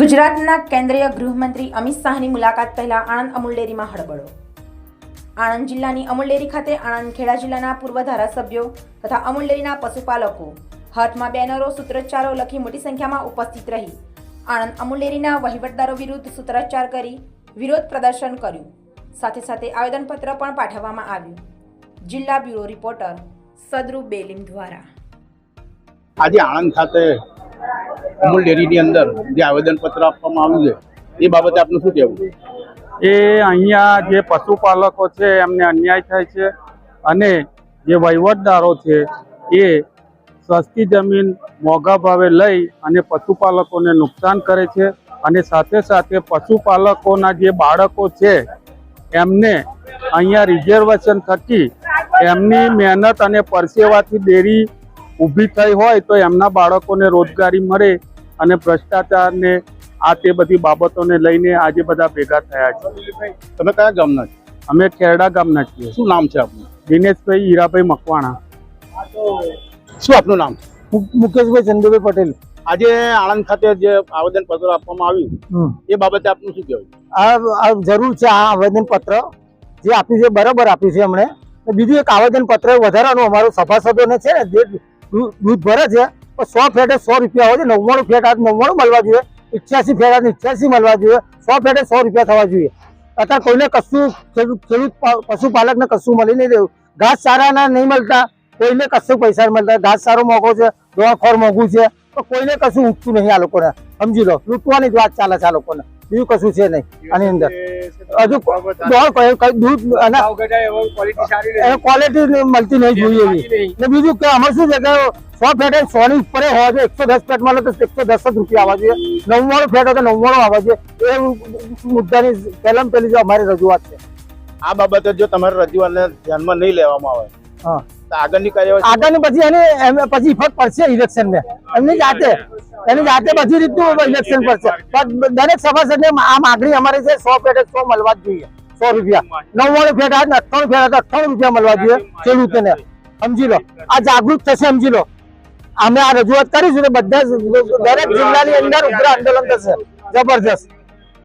ગુજરાતના કેન્દ્રીય ગૃહમંત્રી અમિત શાહની મુલાકાત પહેલા આણંદ અમૂલ ડેરીમાં હળબળો. આણંદ જિલ્લાની અમૂલ ડેરી ખાતે આણંદ ખેડા જિલ્લાના પૂર્વ ધારાસભ્યો તથા અમૂલ ડેરીના પશુપાલકો, હાથમાં બેનરો, સૂત્રોચ્ચારો લખી મોટી સંખ્યામાં ઉપસ્થિત રહી. આણંદ અમૂલ ડેરીના વહીવટદારો વિરુદ્ધ સૂત્રોચ્ચાર કરી વિરોધ પ્રદર્શન કર્યું. સાથે સાથે આવેદનપત્ર પણ પાઠવવામાં આવ્યું. જિલ્લા બ્યુરો રિપોર્ટર સદરૂ બેલીમ દ્વારા. આજે આણંદ ખાતે અમૂલ ડેરીની અંદર જે આવેદનપત્ર આપવામાં આવ્યું છે, એ બાબતે આપનું શું કહેવું? એ અહીંયા જે પશુપાલકો છે, એમને અન્યાય થાય છે અને જે વહીવટદારો છે, એ સસ્તી જમીન મોંઘા ભાવે લઈ અને પશુપાલકોને નુકસાન કરે છે અને સાથે સાથે પશુપાલકોના જે બાળકો છે, એમને અહીંયા રિઝર્વેશન થકી એમની મહેનત અને પરસેવાથી ડેરી ઊભી થઈ હોય તો એમના બાળકોને રોજગારી મળે અને ભ્રષ્ટાચારને આ તે બધી બાબતોને લઈને આજે બધા ભેગા થયા છે. તમે કયા ગામના છો? અમે ખેરડા ગામના છીએ. શું નામ છે આપનું? દિનેશભાઈ હીરાભાઈ મકવાણા. શું આપનું નામ? મુકેશભાઈ ચંદુભાઈ પટેલ. આજે આણંદ ખાતે જે આવેદનપત્ર આપવામાં આવ્યું એ બાબતે આપનું શું કહેવું આ આ જરૂર છે આ આવેદન પત્ર જે આપ્યું છે બરાબર આપ્યું છે એમણે. બીજું એક આવેદન પત્ર વધારાનું અમારું સભાસદોને છે જે દૂધ ભરે છે. તો સો ફેટે સો રૂપિયા હોય છે. નવ્વાણું ફેટ આજ નવ્વાણું મળવા જોઈએ. ઇઠ્યાસી ફેટ આજ ઇઠ્યાસી મળવા જોઈએ. સો ફેટે સો રૂપિયા થવા જોઈએ. અત્યારે કોઈને કશું ખેડૂત ખેડૂત પશુપાલકને કશું મળી નહીં રહ્યું. ઘાસ સારાના નહીં મળતા. કોઈને કશું પૈસા મળતા. ઘાસ સારો મોંઘો છે. દોણખોર મોંઘું છે. તો કોઈને કશું ઉઠતું નહીં આ લોકોને. સમજી લો લૂંટવાની જ વાત ચાલે છે આ લોકોને. બીજું કશું છે નહીં આની અંદર. હજુ દોણ કોઈ- કોઈ દૂધ ક્વોલિટી મળતી નહીં જોઈએ એવી. ને બીજું કે અમે શું છે કે સો ફેટ સો ની ઉપર હોવા જોઈએ એકસો દસ ફેટ મળે તો એકસો દસ જ રૂપિયા આવવા જોઈએ. નવ્વાણું ફેટ હોય તો નવ્વાણું આવવા જોઈએ. એ મુદ્દાની પહેલાં પહેલી જો અમારી રજૂઆત છે. આ બાબતે જો તમારા રજૂઆતને ધ્યાનમાં નહીં લેવામાં આવે હા. આગળની કાર્યવાહી આગળની પછી એને એમ- પછી ઇફેક્ટ પડશે ઇલેક્શન ને એમની જાતે. એની જાતે બધી રીતનું ઇલેક્શન કરશે દરેક સભાસદને આ માગણી અમારી છે, સો પેટે સો મળવા જ જોઈએ. સો રૂપિયા. નવ્વાણું ફેટ આવે અઠ્ઠાણું ફેટ અઠ્ઠાણું રૂપિયા મળવા જોઈએ ખેડૂતોને સમજી લો. આ જાગૃત થશે, સમજી લો. અમે આ રજૂઆત કરીશું ને બધા દરેક જિલ્લાની અંદર ઉગ્ર આંદોલન થશે. જબરજસ્ત.